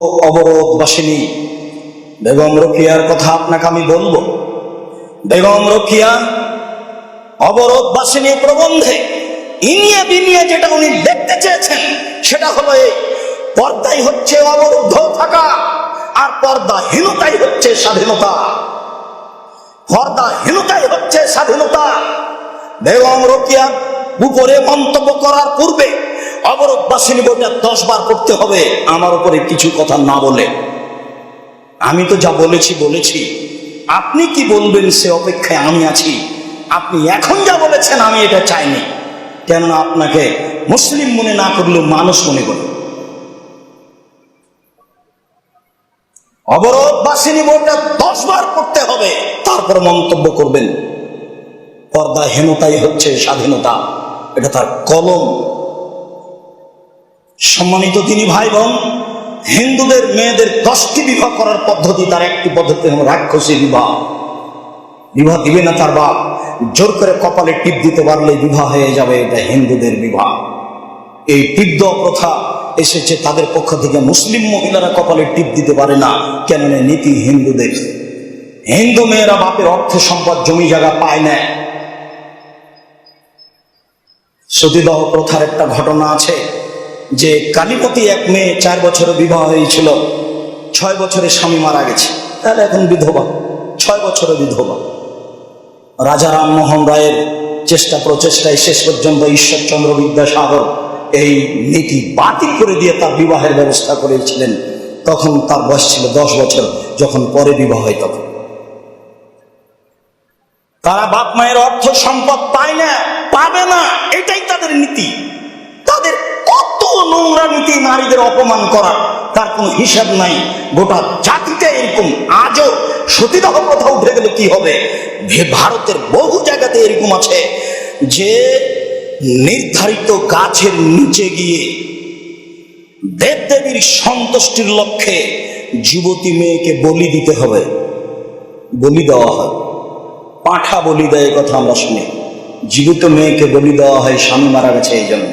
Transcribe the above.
অবরোধ বাসিনী। বেগম রকিয়ার কথা আপনাকে আমি বলব। বেগম রকিয়া অবরোধ বাসিনী প্রবন্ধে। ইনিয়ে বিনিয়ে যেটা উনি দেখতে চেয়েছেন, সেটা হলো এই, পর্দাই হচ্ছে অবরুদ্ধ থাকা, আর পর্দাহীনতাই হচ্ছে স্বাধীনতা। পর্দাহীনতাই হচ্ছে স্বাধীনতা। বেগম রকিয়া উপরে মন্তব্য করার পূর্বে অবরোধ বাসিনী বইটা দশ বার করতে হবে, আমার উপরে কিছু কথা না বলে। আমি তো যা বলেছি বলেছি। আপনি কি বলবেন সে অপেক্ষায় আমি আছি? আপনি এখন যা বলেছেন, আমি এটা চাইনি। কেননা আপনাকে মুসলিম মনে না করলেও মানুষ মনে করে। অবরোধ বাসিনী বইটা দশ বার করতে হবে, তারপর মন্তব্য করবেন। পর্দাহীনতাই হচ্ছে স্বাধীনতা। এটা তার কলম। সম্মানিত তিনি ভাই বোন হিন্দুদের মেয়েদের দশটি বিবাহ করার পদ্ধতি তার একটি পদ্ধতি রাক্ষসী বিবাহ। বিবাহ দিবে না তার বাপ, জোর করে কপালে টিপ দিতে পারলে বিবাহ হয়ে যাবে, এটা হিন্দুদের বিবাহ। এই টিপ প্রথা এসেছে তাদের পক্ষ থেকে, মুসলিম মহিলারা কপালে টিপ দিতে পারে না, কেননা নীতি হিন্দুদের। হিন্দু মেয়েরা বাপের অর্থ সম্পদ জমি জায়গা পায় না। সতীদাহ প্রথার একটা ঘটনা আছে। যে কালীপতি এক মেয়ে চার বছরে বিবাহ হয়েছিল, ছয় বছরে স্বামী মারা গেছে। তাহলে এখন বিধবা, ছয় বছরে বিধবা। রাজা রামমোহন রায়ের চেষ্টা প্রচেষ্টায় শেষ পর্যন্ত ঈশ্বরচন্দ্র বিদ্যাসাগর এই নীতি বাতিল করে দিয়ে তার বিবাহের ব্যবস্থা করেছিলেন। তখন তার বয়স ছিল দশ বছর, যখন পরে বিবাহ হয় তখন। তারা বাপ মায়ের অর্থ সম্পদ পায় না, পাবে না, এটাই তাদের নীতি। নোংরা নারীদের অপমান করা, তার কোনো হিসাব নাই। গোটা জাতিটা এরকম আজও সতীদাহ প্রথা উঠে গেলে কি হবে? ভারতের বহু জায়গাতে এরকম আছে যে নির্ধারিত গাছের নিচে গিয়ে দেব দেবীর সন্তুষ্টির লক্ষ্যে যুবতী মেয়েকে বলি দিতে হবে। বলি দেওয়া হয়। পাঠা বলি দেয় কথা আমরা শুনি। জীবিত মেয়েকে বলি দেওয়া হয়, স্বামী মারা গেছে এই জন্য।